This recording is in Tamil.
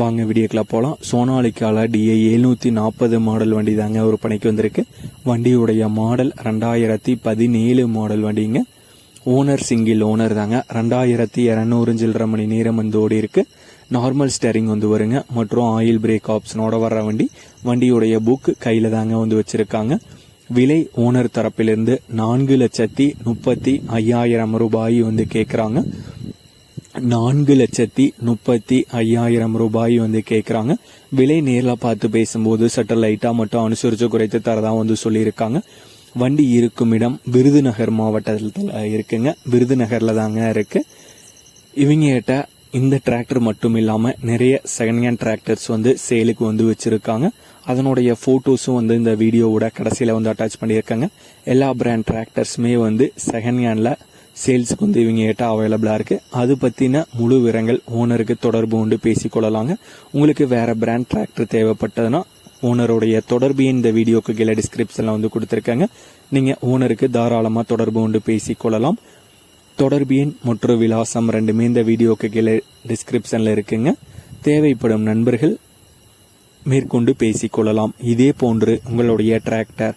வாங்க வீடியோக்கில் போகலாம் சோனாலிக்கால டிஏ எழுநூற்றி நாற்பது மாடல் வண்டி தாங்க ஒரு பணிக்கு வந்திருக்கு. வண்டியுடைய மாடல் ரெண்டாயிரத்தி பதினேழு மாடல் வண்டிங்க. ஓனர் சிங்கிள் ஓனர் தாங்க. ரெண்டாயிரத்தி இரநூறு சில்லரை மணி நேரம் வந்து ஓடி இருக்கு நார்மல் ஸ்டேரிங் வந்து வருங்க. மற்றும் ஆயில் பிரேக் ஆப்ஷனோட வர்ற வண்டி. வண்டியுடைய புக் கையில் தாங்க வந்து வச்சுருக்காங்க. விலை ஓனர் தரப்பிலிருந்து நான்கு லட்சத்தி முப்பத்தி ஐயாயிரம் ரூபாய் வந்து கேட்குறாங்க நான்கு லட்சத்தி முப்பத்தி ஐயாயிரம் ரூபாய் வந்து கேட்குறாங்க விலை நேரில் பார்த்து பேசும்போது சற்று லைட்டாக மட்டும் அனுசரித்து குறைத்து தரதா வந்து சொல்லியிருக்காங்க. வண்டி இருக்கும் இடம் விருதுநகர் மாவட்டத்தில் இருக்குங்க. விருதுநகரில் தாங்க இருக்குது இவங்க கிட்ட இந்த டிராக்டர் மட்டும் இல்லாமல் நிறைய செகண்ட் ஹேண்ட் டிராக்டர்ஸ் வந்து சேலுக்கு வந்து வச்சுருக்காங்க. அதனுடைய ஃபோட்டோஸும் வந்து இந்த வீடியோவோட கடைசியில் வந்து அட்டாச் பண்ணியிருக்காங்க. எல்லா பிராண்ட் டிராக்டர்ஸுமே வந்து செகண்ட் ஹேண்டில் சேல்ஸுக்கு வந்து இவங்க ஏட்டா அவைலபிளாக இருக்குது அது பற்றின முழு விவரங்கள் ஓனருக்கு தொடர்பு கொண்டு பேசிக்கொள்ளலாங்க. உங்களுக்கு வேறு பிராண்ட் டிராக்டர் தேவைப்பட்டதுன்னா ஓனருடைய தொடர்பு இந்த வீடியோக்கு கீழே டிஸ்கிரிப்ஷனில் வந்து கொடுத்துருக்காங்க. நீங்கள் ஓனருக்கு தாராளமாக தொடர்பு கொண்டு பேசிக்கொள்ளலாம். தொடர்பு எண் மற்றும் விலாசம் ரெண்டுமே இந்த வீடியோக்கு கீழே டிஸ்கிரிப்ஷனில் இருக்குங்க. தேவைப்படும் நண்பர்கள் மேற்கொண்டு பேசிக்கொள்ளலாம். இதே போன்று உங்களுடைய டிராக்டர்